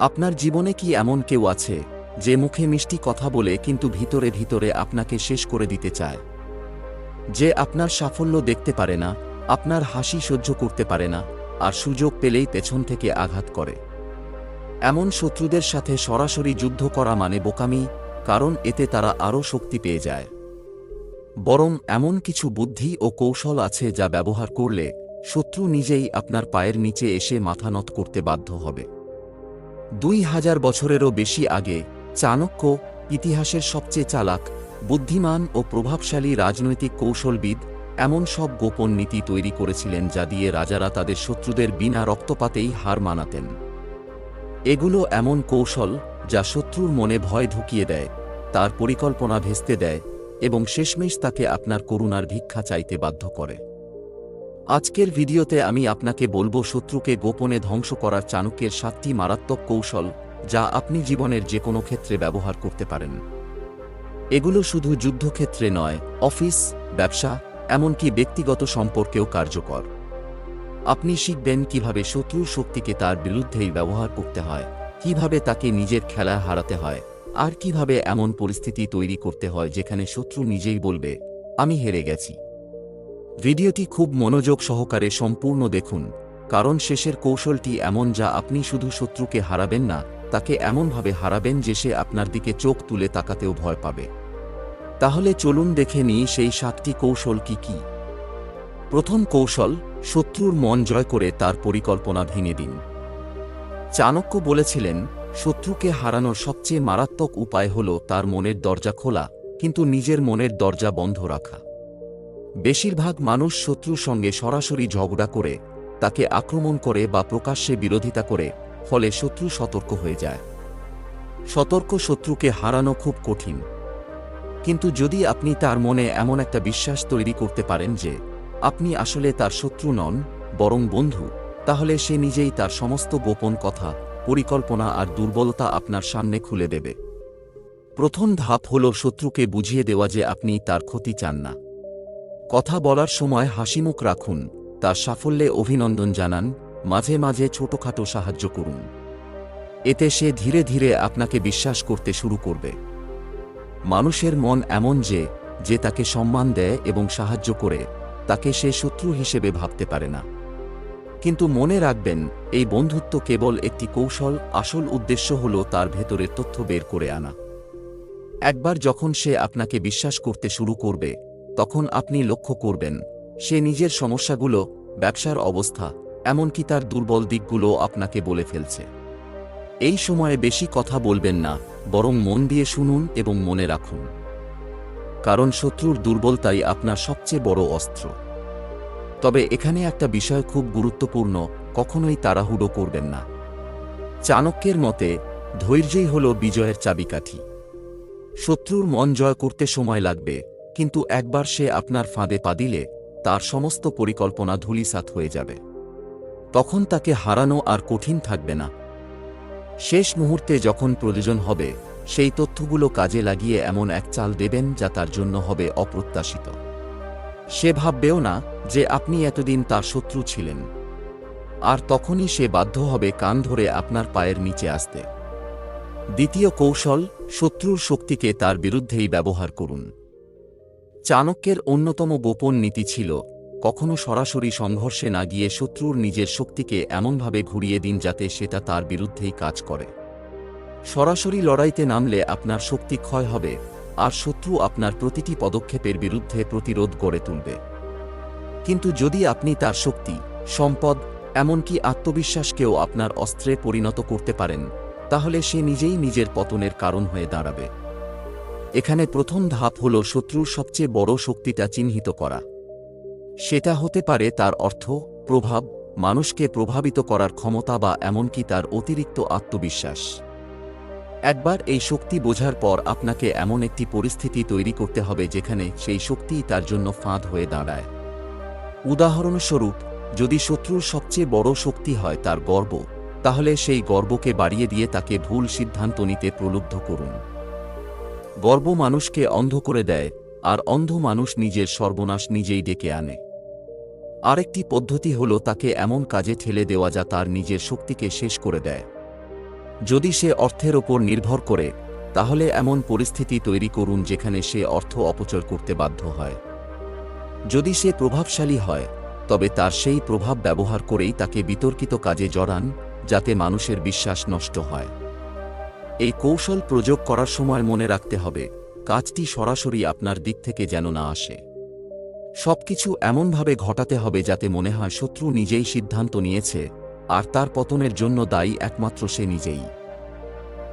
আপনার জীবনে কি এমন কেউ আছে, যে মুখে মিষ্টি কথা বলে কিন্তু ভিতরে ভিতরে আপনাকে শেষ করে দিতে চায়? যে আপনার সাফল্য দেখতে পারে না, আপনার হাসি সহ্য করতে পারে না, আর সুযোগ পেলেই পেছন থেকে আঘাত করে। এমন শত্রুদের সাথে সরাসরি যুদ্ধ করা মানে বোকামি, কারণ এতে তারা আরও শক্তি পেয়ে যায়। বরং এমন কিছু বুদ্ধি ও কৌশল আছে যা ব্যবহার করলে শত্রু নিজেই আপনার পায়ের নিচে এসে মাথা নত করতে বাধ্য হবে। দুই হাজার বছরেরও বেশি আগে, চাণক্য ইতিহাসের সবচেয়ে চালাক, বুদ্ধিমান ও প্রভাবশালী রাজনৈতিক কৌশলবিদ, এমন সব গোপন নীতি তৈরি করেছিলেন যা দিয়ে রাজারা তাদের শত্রুদের বিনা রক্তপাতেই হার মানাতেন। এগুলো এমন কৌশল যা শত্রুর মনে ভয় ঢুকিয়ে দেয়, তার পরিকল্পনা ভেস্তে দেয় এবং শেষমেশ তাকে আপনার করুণার ভিক্ষা চাইতে বাধ্য করে। আজকের ভিডিওতে আমি আপনাকে বলব শত্রুকে গোপনে ধ্বংস করার চাণক্যের সাতটি মারাত্মক কৌশল, যা আপনি জীবনের যে কোনো ক্ষেত্রে ব্যবহার করতে পারেন। এগুলো শুধু যুদ্ধক্ষেত্রে নয়, অফিস, ব্যবসা, এমনকি ব্যক্তিগত সম্পর্কেও কার্যকর। আপনি শিখবেন কীভাবে শত্রুর শক্তিকে তার বিরুদ্ধেই ব্যবহার করতে হয়, কীভাবে তাকে নিজের খেলা হারাতে হয়, আর কীভাবে এমন পরিস্থিতি তৈরি করতে হয় যেখানে শত্রু নিজেই বলবে, আমি হেরে গেছি। ভিডিওটি খুব মনোযোগ সহকারে সম্পূর্ণ দেখুন, কারণ শেষের কৌশলটি এমন যা আপনি শুধু শত্রুকে হারাবেন না, তাকে এমনভাবে হারাবেন যে সে আপনার দিকে চোখ তুলে তাকাতেও ভয় পাবে। তাহলে চলুন দেখে নিই সেই সাতটি কৌশল কি কি। প্রথম কৌশল, শত্রুর মন জয় করে তার পরিকল্পনা ভেঙে দিন। চাণক্য বলেছিলেন, শত্রুকে হারানোর সবচেয়ে মারাত্মক উপায় হল তার মনের দরজা খোলা, কিন্তু নিজের মনের দরজা বন্ধ রাখা। বেশিরভাগ মানুষ শত্রুর সঙ্গে সরাসরি ঝগড়া করে, তাকে আক্রমণ করে বা প্রকাশ্যে বিরোধিতা করে, ফলে শত্রু সতর্ক হয়ে যায়। সতর্ক শত্রুকে হারানো খুব কঠিন। কিন্তু যদি আপনি তার মনে এমন একটা বিশ্বাস তৈরি করতে পারেন যে, আপনি আসলে তার শত্রু নন, বরং বন্ধু, তাহলে সে নিজেই তার সমস্ত গোপন কথা, পরিকল্পনা আর দুর্বলতা আপনার সামনে খুলে দেবে। প্রথম ধাপ হল শত্রুকে বুঝিয়ে দেওয়া যে আপনি তার ক্ষতি চান না। কথা বলার সময় হাসিমুখ রাখুন, তার সাফল্যে অভিনন্দন জানান, মাঝে মাঝে ছোটখাটো সাহায্য করুন। এতে সে ধীরে ধীরে আপনাকে বিশ্বাস করতে শুরু করবে। মানুষের মন এমন যে যে তাকে সম্মান দেয় এবং সাহায্য করে, তাকে সে শত্রু হিসেবে ভাবতে পারে না। কিন্তু মনে রাখবেন, এই বন্ধুত্ব কেবল একটি কৌশল, আসল উদ্দেশ্য হল তার ভেতরের তথ্য বের করে আনা। একবার যখন সে আপনাকে বিশ্বাস করতে শুরু করবে তখন আপনি লক্ষ্য করবেন, সে নিজের সমস্যাগুলো, ব্যবসার অবস্থা, এমনকি তার দুর্বল দিকগুলো আপনাকে বলে ফেলছে। এই সময়ে বেশি কথা বলবেন না, বরং মন দিয়ে শুনুন এবং মনে রাখুন। কারণ শত্রুর দুর্বলতাই আপনার সবচেয়ে বড় অস্ত্র। তবে এখানে একটা বিষয় খুব গুরুত্বপূর্ণ, কখনোই তাড়াহুড়ো করবেন না। চাণক্যের মতে, ধৈর্যই হল বিজয়ের চাবিকাঠি। শত্রুর মন জয় করতে সময় লাগবে কিন্তু একবার সে আপনার ফাঁদে পা দিলে, তার সমস্ত পরিকল্পনা ধূলিসাৎ হয়ে যাবে। তখন তাকে হারানো আর কঠিন থাকবে না। শেষ মুহূর্তে যখন প্রয়োজন হবে, সেই তথ্যগুলো কাজে লাগিয়ে এমন এক চাল দেবেন যা তার জন্য হবে অপ্রত্যাশিত। সে ভাববেও না যে আপনি এতদিন তার শত্রু ছিলেন। আর তখনই সে বাধ্য হবে কান ধরে আপনার পায়ের নিচে আসতে। দ্বিতীয় কৌশল, শত্রুর শক্তিকে তার বিরুদ্ধেই ব্যবহার করুন। চাণক্যের অন্যতম গোপন নীতি ছিল, কখনো সরাসরি সংঘর্ষে না গিয়ে শত্রুর নিজের শক্তিকে এমনভাবে ঘুরিয়ে দিন যাতে সেটা তার বিরুদ্ধেই কাজ করে। সরাসরি লড়াইতে নামলে আপনার শক্তি ক্ষয় হবে, আর শত্রু আপনার প্রতিটি পদক্ষেপের বিরুদ্ধে প্রতিরোধ গড়ে তুলবে। কিন্তু যদি আপনি তার শক্তি, সম্পদ, এমনকি আত্মবিশ্বাসকেও আপনার অস্ত্রে পরিণত করতে পারেন, তাহলে সে নিজেই নিজের পতনের কারণ হয়ে দাঁড়াবে। এখানে প্রথম ধাপ হল শত্রুর সবচেয়ে বড় শক্তিটা চিহ্নিত করা। সেটা হতে পারে তার অর্থ, প্রভাব, মানুষকে প্রভাবিত করার ক্ষমতা বা এমনকি তার অতিরিক্ত আত্মবিশ্বাস। একবার এই শক্তি বোঝার পর আপনাকে এমন একটি পরিস্থিতি তৈরি করতে হবে যেখানে সেই শক্তিই তার জন্য ফাঁদ হয়ে দাঁড়ায়। উদাহরণস্বরূপ, যদি শত্রুর সবচেয়ে বড় শক্তি হয় তার গর্ব, তাহলে সেই গর্বকে বাড়িয়ে দিয়ে তাকে ভুল সিদ্ধান্ত নিতে প্রলুব্ধ করুন। গর্ব মানুষকে অন্ধ করে দেয়, আর অন্ধ মানুষ নিজের সর্বনাশ নিজেই ডেকে আনে। আরেকটি পদ্ধতি হল তাকে এমন কাজে ঠেলে দেওয়া যা তার নিজের শক্তিকে শেষ করে দেয়। যদি সে অর্থের ওপর নির্ভর করে, তাহলে এমন পরিস্থিতি তৈরি করুন যেখানে সে অর্থ অপচয় করতে বাধ্য হয়। যদি সে প্রভাবশালী হয়, তবে তার সেই প্রভাব ব্যবহার করেই তাকে বিতর্কিত কাজে জড়ান, যাতে মানুষের বিশ্বাস নষ্ট হয়। এই কৌশল প্রয়োগ করার সময় মনে রাখতে হবে, কাজটি সরাসরি আপনার দিক থেকে যেন না আসে। সবকিছু এমনভাবে ঘটাতে হবে যাতে মনে হয় শত্রু নিজেই সিদ্ধান্ত নিয়েছে, আর তার পতনের জন্য দায়ী একমাত্র সে নিজেই।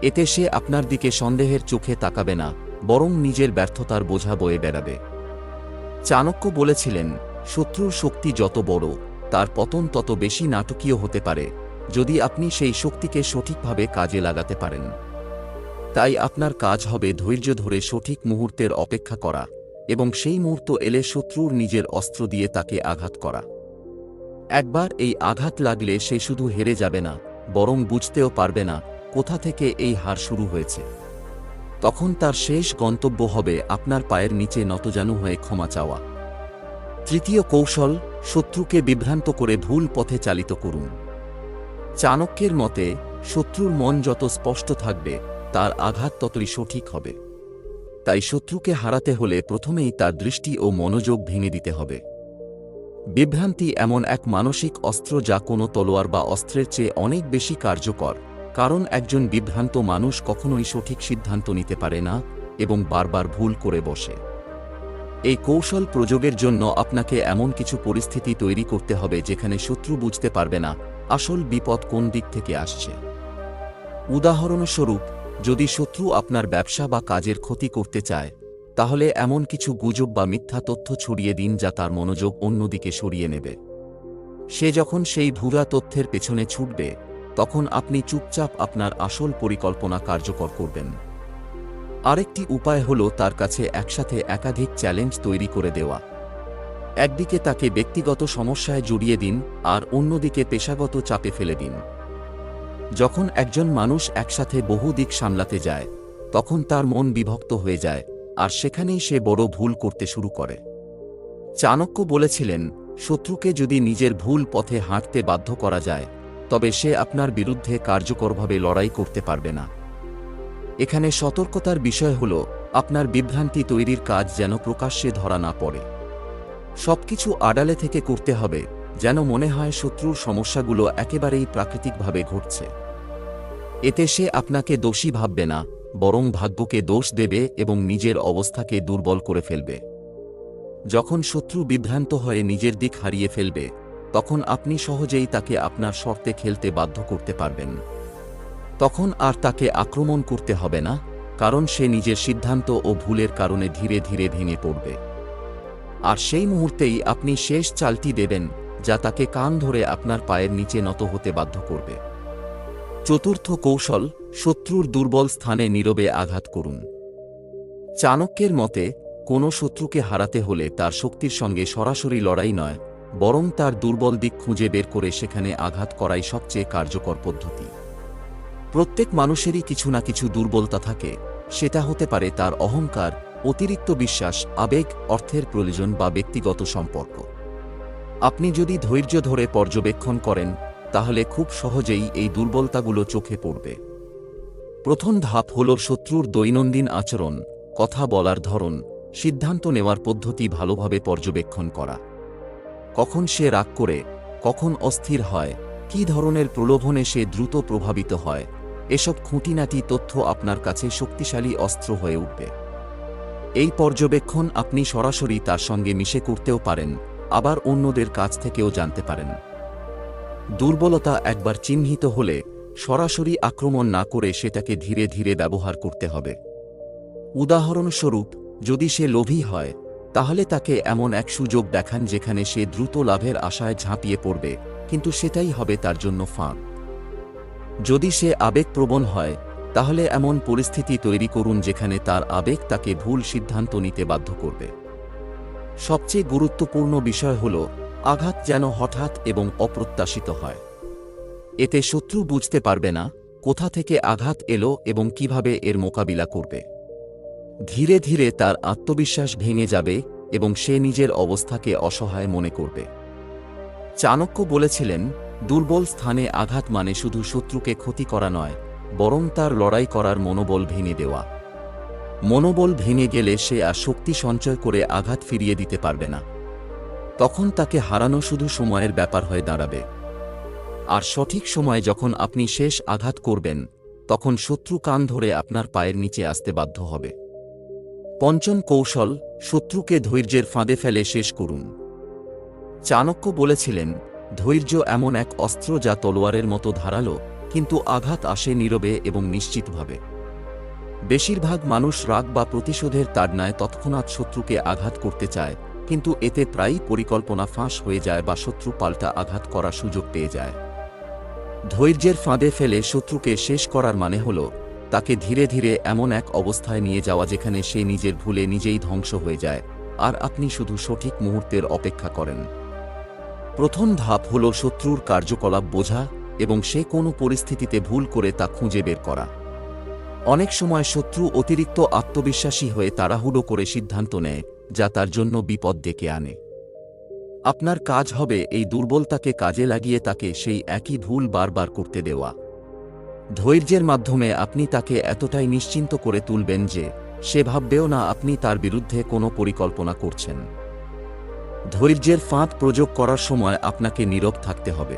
এতে সে আপনার দিকে সন্দেহের চোখে তাকাবে না, বরং নিজের ব্যর্থতার বোঝা বয়ে বেড়াবে। চাণক্য বলেছিলেন, শত্রুর শক্তি যত বড়, তার পতন তত বেশি নাটকীয় হতে পারে, যদি আপনি সেই শক্তিকে সঠিকভাবে কাজে লাগাতে পারেন। তাই আপনার কাজ হবে ধৈর্য ধরে সঠিক মুহূর্তের অপেক্ষা করা এবং সেই মুহূর্ত এলে শত্রুর নিজের অস্ত্র দিয়ে তাকে আঘাত করা। একবার এই আঘাত লাগলে সে শুধু হেরে যাবে না, বরং বুঝতেও পারবে না কোথা থেকে এই হার শুরু হয়েছে। তখন তার শেষ গন্তব্য হবে আপনার পায়ের নিচে নতজানু হয়ে ক্ষমা চাওয়া। তৃতীয় কৌশল, শত্রুকে বিভ্রান্ত করে ভুল পথে চালিত করুন। চাণক্যের মতে, শত্রুর মন যত স্পষ্ট থাকবে তার আঘাত ততই সঠিক হবে। তাই শত্রুকে হারাতে হলে প্রথমেই তার দৃষ্টি ও মনোযোগ ভেঙে দিতে হবে। বিভ্রান্তি এমন এক মানসিক অস্ত্র যা কোনো তলোয়ার বা অস্ত্রের চেয়ে অনেক বেশি কার্যকর, কারণ একজন বিভ্রান্ত মানুষ কখনোই সঠিক সিদ্ধান্ত নিতে পারে না এবং বারবার ভুল করে বসে। এই কৌশল প্রযোগের জন্য আপনাকে এমন কিছু পরিস্থিতি তৈরি করতে হবে যেখানে শত্রু বুঝতে পারবে না আসল বিপদ কোন দিক থেকে আসছে। উদাহরণস্বরূপ যদি শত্রু আপনার ব্যবসা বা কাজের ক্ষতি করতে চায়, তাহলে এমন কিছু গুজব বা মিথ্যা তথ্য ছড়িয়ে দিন যা তার মনোযোগ অন্যদিকে সরিয়ে নেবে। সে যখন সেই ভুরা তথ্যের পেছনে ছুটবে, তখন আপনি চুপচাপ আপনার আসল পরিকল্পনা কার্যকর করবেন। আরেকটি উপায় হল তার কাছে একসাথে একাধিক চ্যালেঞ্জ তৈরি করে দেওয়া। একদিকে তাকে ব্যক্তিগত সমস্যায় জড়িয়ে দিন আর অন্যদিকে পেশাগত চাপে ফেলে দিন। যখন একজন মানুষ একসাথে বহু দিক সামলাতে যায়, তখন তার মন বিভক্ত হয়ে যায়, আর সেখানেই সে বড় ভুল করতে শুরু করে। চাণক্য বলেছিলেন, শত্রুকে যদি নিজের ভুল পথে হাঁটতে বাধ্য করা যায়, তবে সে আপনার বিরুদ্ধে কার্যকরভাবে লড়াই করতে পারবে না। এখানে সতর্কতার বিষয় হল, আপনার বিভ্রান্তি তৈরির কাজ যেন প্রকাশ্যে ধরা না পড়ে। সবকিছু আড়ালে থেকে করতে হবে যেন মনে হয় শত্রুর সমস্যাগুলো একেবারেই প্রাকৃতিকভাবে ঘটছে। এতে সে আপনাকে দোষী ভাববে না, বরং ভাগ্যকে দোষ দেবে এবং নিজের অবস্থাকে দুর্বল করে ফেলবে। যখন শত্রু বিভ্রান্ত হয়ে নিজের দিক হারিয়ে ফেলবে, তখন আপনি সহজেই তাকে আপনার শর্তে খেলতে বাধ্য করতে পারবেন। তখন আর তাকে আক্রমণ করতে হবে না, কারণ সে নিজের সিদ্ধান্ত ও ভুলের কারণে ধীরে ধীরে ভেঙে পড়বে। আর সেই মুহূর্তেই আপনি শেষ চালটি দেবেন যা তাকে কান ধরে আপনার পায়ের নিচে নত হতে বাধ্য করবে। চতুর্থ কৌশল, শত্রুর দুর্বল স্থানে নীরবে আঘাত করুন। চাণক্যের মতে, কোনো শত্রুকে হারাতে হলে তার শক্তির সঙ্গে সরাসরি লড়াই নয়, বরং তার দুর্বল দিক খুঁজে বের করে সেখানে আঘাত করাই সবচেয়ে কার্যকর পদ্ধতি। প্রত্যেক মানুষেরই কিছু না কিছু দুর্বলতা থাকে, সেটা হতে পারে তার অহংকার, অতিরিক্ত বিশ্বাস, আবেগ, অর্থের প্রয়োজন বা ব্যক্তিগত সম্পর্ক। আপনি যদি ধৈর্য ধরে পর্যবেক্ষণ করেন, তাহলে খুব সহজেই এই দুর্বলতাগুলো চোখে পড়বে। প্রথম ধাপ হল শত্রুর দৈনন্দিন আচরণ, কথা বলার ধরন, সিদ্ধান্ত নেওয়ার পদ্ধতি ভালোভাবে পর্যবেক্ষণ করা। কখন সে রাগ করে, কখন অস্থির হয়, কী ধরনের প্রলোভনে সে দ্রুত প্রভাবিত হয়, এসব খুঁটিনাটি তথ্য আপনার কাছে শক্তিশালী অস্ত্র হয়ে উঠবে। এই পর্যবেক্ষণ আপনি সরাসরি তার সঙ্গে মিশে করতেও পারেন আবার অন্যদের কাছ থেকেও জানতে পারেন। দুর্বলতা একবার চিহ্নিত হলে সরাসরি আক্রমণ না করে সেটাকে ধীরে ধীরে ব্যবহার করতে হবে। উদাহরণস্বরূপ, যদি সে লোভী হয়, তাহলে তাকে এমন এক সুযোগ দেখান যেখানে সে দ্রুত লাভের আশায় ঝাঁপিয়ে পড়বে, কিন্তু সেটাই হবে তার জন্য ফাঁক যদি সে আবেগপ্রবণ হয়, তাহলে এমন পরিস্থিতি তৈরি করুন যেখানে তার আবেগ তাকে ভুল সিদ্ধান্ত নিতে বাধ্য করবে। সবচেয়ে গুরুত্বপূর্ণ বিষয় হল আঘাত যেন হঠাৎ এবং অপ্রত্যাশিত হয়। এতে শত্রু বুঝতে পারবে না, কোথা থেকে আঘাত এলো এবং কীভাবে এর মোকাবিলা করবে। ধীরে ধীরে তার আত্মবিশ্বাস ভেঙে যাবে এবং সে নিজের অবস্থাকে অসহায় মনে করবে। চাণক্য বলেছিলেন, দুর্বল স্থানে আঘাত মানে শুধু শত্রুকে ক্ষতি করা নয়, বরং তার লড়াই করার মনোবল ভেঙে দেওয়া। মনোবল ভেঙে গেলে সে আর শক্তি সঞ্চয় করে আঘাত ফিরিয়ে দিতে পারবে না। তখন তাকে হারানো শুধু সময়ের ব্যাপার হয়ে দাঁড়াবে। আর সঠিক সময়ে যখন আপনি শেষ আঘাত করবেন, তখন শত্রু কান ধরে আপনার পায়ের নিচে আসতে বাধ্য হবে। পঞ্চম কৌশল, শত্রুকে ধৈর্যের ফাঁদে ফেলে শেষ করুন। চাণক্য বলেছিলেন, ধৈর্য এমন এক অস্ত্র যা তলোয়ারের মতো ধারালো, কিন্তু আঘাত আসে নীরবে এবং নিশ্চিতভাবে। বেশিরভাগ মানুষ রাগ বা প্রতিশোধের তাড়নায় তৎক্ষণাৎ শত্রুকে আঘাত করতে চায়, কিন্তু এতে প্রায়ই পরিকল্পনা ফাঁস হয়ে যায় বা শত্রু পাল্টা আঘাত করার সুযোগ পেয়ে যায়। ধৈর্যের ফাঁদে ফেলে শত্রুকে শেষ করার মানে হল, তাকে ধীরে ধীরে এমন এক অবস্থায় নিয়ে যাওয়া যেখানে সে নিজের ভুলে নিজেই ধ্বংস হয়ে যায়, আর আপনি শুধু সঠিক মুহূর্তের অপেক্ষা করেন। প্রথম ধাপ হল শত্রুর কার্যকলাপ বোঝা এবং সে কোনো পরিস্থিতিতে ভুল করে তা খুঁজে বের করা। অনেক সময় শত্রু অতিরিক্ত আত্মবিশ্বাসী হয়ে তাড়াহুড়ো করে সিদ্ধান্ত নেয়, যা তার জন্য বিপদ ডেকে আনে। আপনার কাজ হবে এই দুর্বলতাকে কাজে লাগিয়ে তাকে সেই একই ভুল বারবার করতে দেওয়া। ধৈর্যের মাধ্যমে আপনি তাকে এতটাই নিশ্চিন্ত করে তুলবেন যে, সে ভাববেও না আপনি তার বিরুদ্ধে কোনো পরিকল্পনা করছেন। ধৈর্যের ফাঁদ প্রয়োগ করার সময় আপনাকে নীরব থাকতে হবে।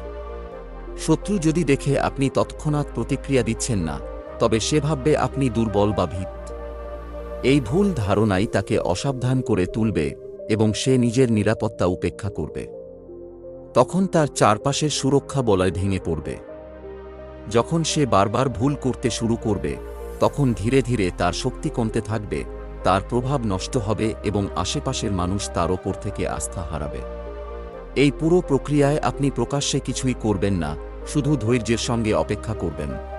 শত্রু যদি দেখে আপনি তৎক্ষণাৎ প্রতিক্রিয়া দিচ্ছেন না তবে সে ভাববে আপনি দুর্বল বা ভীত। এই ভুল ধারণাই তাকে অসাবধান করে তুলবে এবং সে নিজের নিরাপত্তা উপেক্ষা করবে। তখন তার চারপাশের সুরক্ষা বলয় ভেঙে পড়বে। যখন সে বারবার ভুল করতে শুরু করবে, তখন ধীরে ধীরে তার শক্তি কমতে থাকবে, তার প্রভাব নষ্ট হবে এবং আশেপাশের মানুষ তার ওপর থেকে আস্থা হারাবে। এই পুরো প্রক্রিয়ায় আপনি প্রকাশ্যে কিছুই করবেন না, শুধু ধৈর্যের সঙ্গে অপেক্ষা করবেন।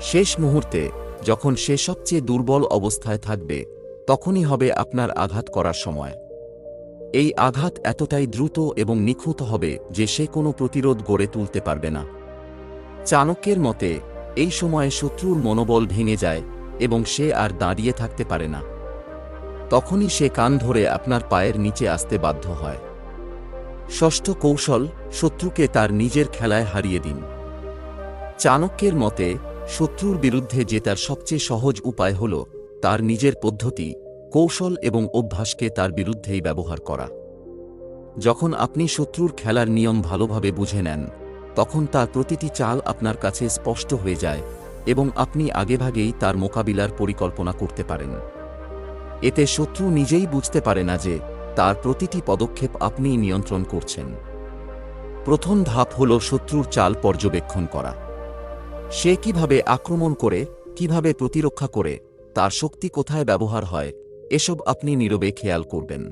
শেষ মুহূর্তে, যখন সে সবচেয়ে দুর্বল অবস্থায় থাকবে, তখনই হবে আপনার আঘাত করার সময়। এই আঘাত এতটাই দ্রুত এবং নিখুঁত হবে যে সে কোনো প্রতিরোধ গড়ে তুলতে পারবে না। চাণক্যের মতে, এই সময়ে শত্রুর মনোবল ভেঙে যায় এবং সে আর দাঁড়িয়ে থাকতে পারে না। তখনই সে কান ধরে আপনার পায়ের নিচে আসতে বাধ্য হয়। ষষ্ঠ কৌশল, শত্রুকে তার নিজের খেলায় হারিয়ে দিন। চাণক্যের মতে শত্রুর বিরুদ্ধে জেতার সবচেয়ে সহজ উপায় হল, তার নিজের পদ্ধতি, কৌশল এবং অভ্যাসকে তার বিরুদ্ধেই ব্যবহার করা। যখন আপনি শত্রুর খেলার নিয়ম ভালোভাবে বুঝে নেন, তখন তার প্রতিটি চাল আপনার কাছে স্পষ্ট হয়ে যায় এবং আপনি আগেভাগেই তার মোকাবিলার পরিকল্পনা করতে পারেন। এতে শত্রু নিজেই বুঝতে পারে না যে, তার প্রতিটি পদক্ষেপ আপনি নিয়ন্ত্রণ করছেন। প্রথম ধাপ হল শত্রুর চাল পর্যবেক্ষণ করা। সে কীভাবে আক্রমণ করে, কীভাবে প্রতিরক্ষা করে, তার শক্তি কোথায় ব্যবহার হয়, এসব আপনি নীরবে খেয়াল করবেন।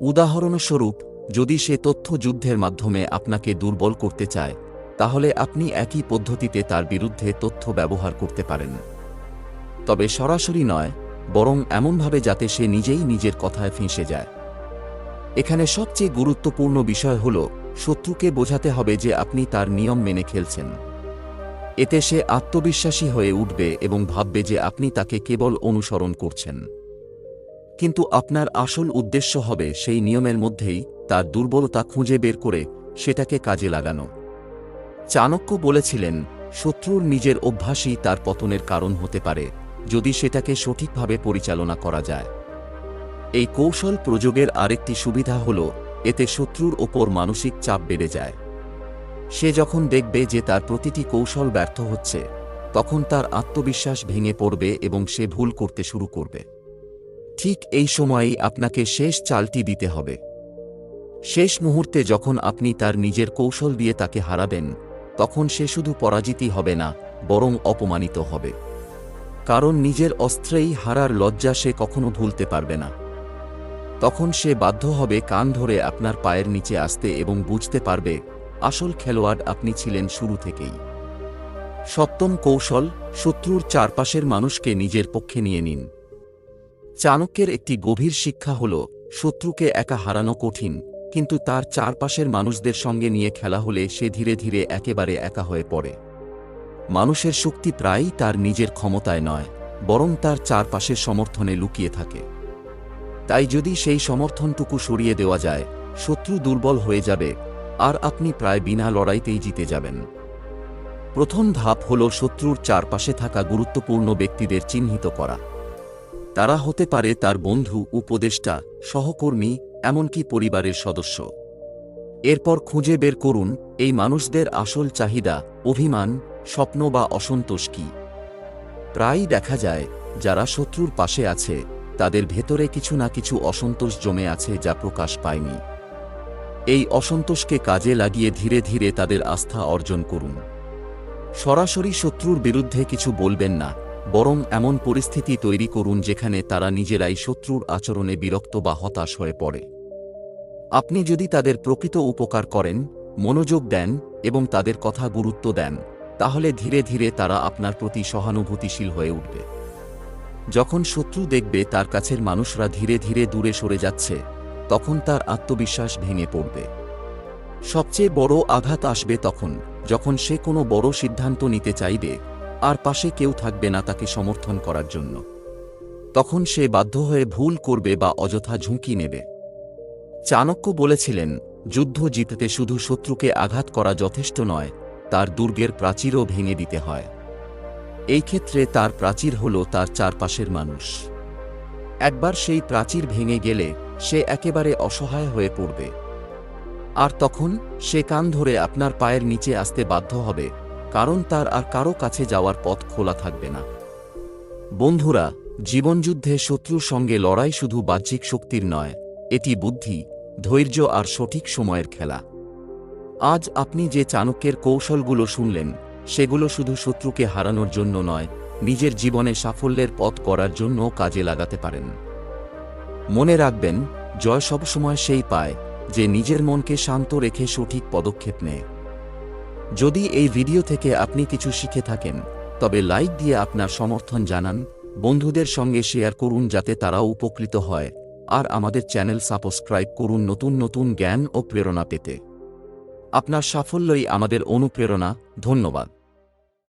উদাহরণস্বরূপ, যদি সে তথ্য যুদ্ধের মাধ্যমে আপনাকে দুর্বল করতে চায়, তাহলে আপনি একই পদ্ধতিতে তার বিরুদ্ধে তথ্য ব্যবহার করতে পারেন। তবে সরাসরি নয়, বরং এমনভাবে যাতে সে নিজেই নিজের কথায় ফেঁসে যায়। এখানে সবচেয়ে গুরুত্বপূর্ণ বিষয় হল, শত্রুকে বোঝাতে হবে যে আপনি তার নিয়ম মেনে খেলছেন। এতে সে আত্মবিশ্বাসী হয়ে উঠবে এবং ভাববে যে আপনি তাকে কেবল অনুসরণ করছেন। কিন্তু আপনার আসল উদ্দেশ্য হবে সেই নিয়মের মধ্যেই তার দুর্বলতা খুঁজে বের করে সেটাকে কাজে লাগানো। চাণক্য বলেছিলেন, শত্রুর নিজের অভ্যাসই তার পতনের কারণ হতে পারে, যদি সেটাকে সঠিকভাবে পরিচালনা করা যায়। এই কৌশল প্রযোগের আরেকটি সুবিধা হল, এতে শত্রুর ওপর মানসিক চাপ বেড়ে যায়। সে যখন দেখবে যে তার প্রতিটি কৌশল ব্যর্থ হচ্ছে, তখন তার আত্মবিশ্বাস ভেঙে পড়বে এবং সে ভুল করতে শুরু করবে। ঠিক এই সময়েই আপনাকে শেষ চালটি দিতে হবে। শেষ মুহূর্তে যখন আপনি তার নিজের কৌশল দিয়ে তাকে হারাবেন, তখন সে শুধু পরাজিতই হবে না, বরং অপমানিত হবে। কারণ নিজের অস্ত্রেই হারার লজ্জা সে কখনো ভুলতে পারবে না। তখন সে বাধ্য হবে কান ধরে আপনার পায়ের নিচে আসতে এবং বুঝতে পারবে আসল খেলোয়াড় আপনি ছিলেন শুরু থেকেই। সপ্তম কৌশল, শত্রুর চারপাশের মানুষকে নিজের পক্ষে নিয়ে নিন। চাণক্যের একটি গভীর শিক্ষা হল, শত্রুকে একা হারানো কঠিন, কিন্তু তার চারপাশের মানুষদের সঙ্গে নিয়ে খেলা হলে সে ধীরে ধীরে একেবারে একা হয়ে পড়ে। মানুষের শক্তি প্রায়ই তার নিজের ক্ষমতায় নয়, বরং তার চারপাশের সমর্থনে লুকিয়ে থাকে। তাই যদি সেই সমর্থনটুকু সরিয়ে দেওয়া যায়, শত্রু দুর্বল হয়ে যাবে আর আপনি প্রায় বিনা লড়াইতেই জিতে যাবেন। প্রথম ধাপ হল শত্রুর চারপাশে থাকা গুরুত্বপূর্ণ ব্যক্তিদের চিহ্নিত করা। তারা হতে পারে তার বন্ধু, উপদেষ্টা, সহকর্মী, এমনকি পরিবারের সদস্য। এরপর খুঁজে বের করুন, এই মানুষদের আসল চাহিদা, অভিমান, স্বপ্ন বা অসন্তোষ কী? প্রায়ই দেখা যায়, যারা শত্রুর পাশে আছে, তাদের ভেতরে কিছু না কিছু অসন্তোষ জমে আছে যা প্রকাশ পায়নি। এই অসন্তোষকে কাজে লাগিয়ে ধীরে ধীরে তাদের আস্থা অর্জন করুন। সরাসরি শত্রুর বিরুদ্ধে কিছু বলবেন না, বরং এমন পরিস্থিতি তৈরি করুন যেখানে তারা নিজেরাই শত্রুর আচরণে বিরক্ত বা হতাশ হয়ে পড়ে। আপনি যদি তাদের প্রকৃত উপকার করেন, মনোযোগ দেন এবং তাদের কথা গুরুত্ব দেন, তাহলে ধীরে ধীরে তারা আপনার প্রতি সহানুভূতিশীল হয়ে উঠবে। যখন শত্রু দেখবে তার কাছের মানুষরা ধীরে ধীরে দূরে সরে যাচ্ছে তখন তার আত্মবিশ্বাস ভেঙে পড়বে। সবচেয়ে বড় আঘাত আসবে তখন, যখন সে কোনো বড় সিদ্ধান্ত নিতে চাইবে, আর পাশে কেউ থাকবে না তাকে সমর্থন করার জন্য। তখন সে বাধ্য হয়ে ভুল করবে বা অযথা ঝুঁকি নেবে। চাণক্য বলেছিলেন, যুদ্ধ জিততে শুধু শত্রুকে আঘাত করা যথেষ্ট নয়, তার দুর্গের প্রাচীরও ভেঙে দিতে হয়। এই ক্ষেত্রে তার প্রাচীর হল তার চারপাশের মানুষ। একবার সেই প্রাচীর ভেঙে গেলে সে একেবারে অসহায় হয়ে পড়বে। আর তখন সে কান ধরে আপনার পায়ের নিচে আসতে বাধ্য হবে, কারণ তার আর কারও কাছে যাওয়ার পথ খোলা থাকবে না। বন্ধুরা, জীবনযুদ্ধে শত্রুর সঙ্গে লড়াই শুধু বাহ্যিক শক্তির নয়, এটি বুদ্ধি, ধৈর্য আর সঠিক সময়ের খেলা। আজ আপনি যে চাণক্যের কৌশলগুলো শুনলেন, সেগুলো শুধু শত্রুকে হারানোর জন্য নয়, নিজের জীবনে সাফল্যের পথ করার জন্য কাজে লাগাতে পারেন। মনে রাখবেন, জয় সবসময় সেই পায়, যে নিজের মনকে শান্ত রেখে সঠিক পদক্ষেপ নেয়। যদি এই ভিডিও থেকে আপনি কিছু শিখে থাকেন, তবে লাইক দিয়ে আপনার সমর্থন জানান, বন্ধুদের সঙ্গে শেয়ার করুন যাতে তারাও উপকৃত হয়, আর আমাদের চ্যানেল সাবস্ক্রাইব করুন নতুন নতুন জ্ঞান ও প্রেরণা পেতে। আপনার সাফল্যই আমাদের অনুপ্রেরণা, ধন্যবাদ।